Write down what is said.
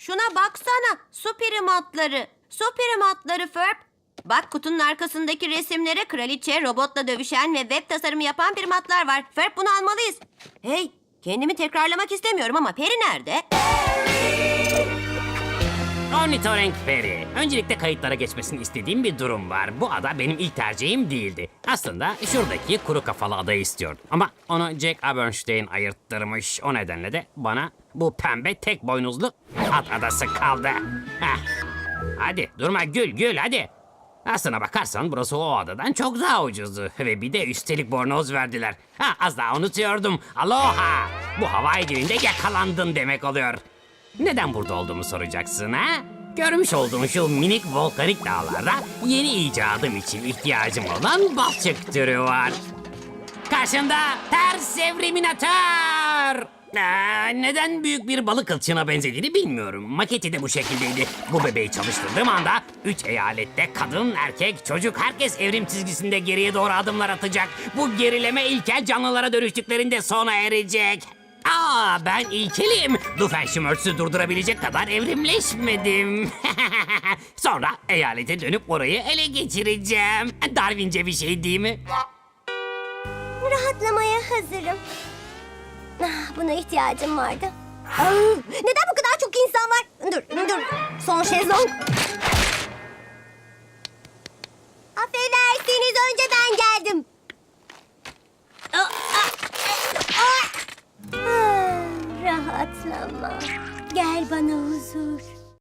Şuna baksana. Su primatları. Su primatları Ferb. Bak kutunun arkasındaki resimlere kraliçe, robotla dövüşen ve web tasarımı yapan primatlar var. Ferb bunu almalıyız. Hey, kendimi tekrarlamak istemiyorum ama Peri nerede? Ornitorenk Peri. Öncelikle kayıtlara geçmesini istediğim bir durum var. Bu ada benim ilk tercihim değildi. Aslında şuradaki kuru kafalı adayı istiyordum. Ama onu Jack Abernstein ayırttırmış. O nedenle de bana bu pembe tek boynuzlu at adası kaldı. Heh. Hadi durma gül gül hadi. Aslına bakarsan burası o adadan çok daha ucuzdu. Ve bir de üstelik bornoz verdiler. Ha az daha unutuyordum. Aloha! Bu havaya girinde yakalandın demek oluyor. Neden burada olduğumu soracaksın ha? Görmüş olduğun şu minik volkanik dağlarda yeni icadım için ihtiyacım olan balçık türü var. Karşında ters evriminatör. Neden büyük bir balık kılçığına benzediğini bilmiyorum. Maketi de bu şekildeydi. Bu bebeği çalıştırdığım anda üç eyalette kadın, erkek, çocuk herkes evrim çizgisinde geriye doğru adımlar atacak. Bu gerileme ilkel canlılara dönüştüklerinde sona erecek. Aa ben ilkelim. Doofenshmirtz'ü durdurabilecek kadar evrimleşmedim. Sonra eyalete dönüp orayı ele geçireceğim. Darwince bir şey değil mi? Rahatlamaya hazırım. Ah, buna ihtiyacım vardı. Ah, neden bu kadar çok insan var? Dur, dur. Son şezlong. Rahatlama. Gel bana huzur.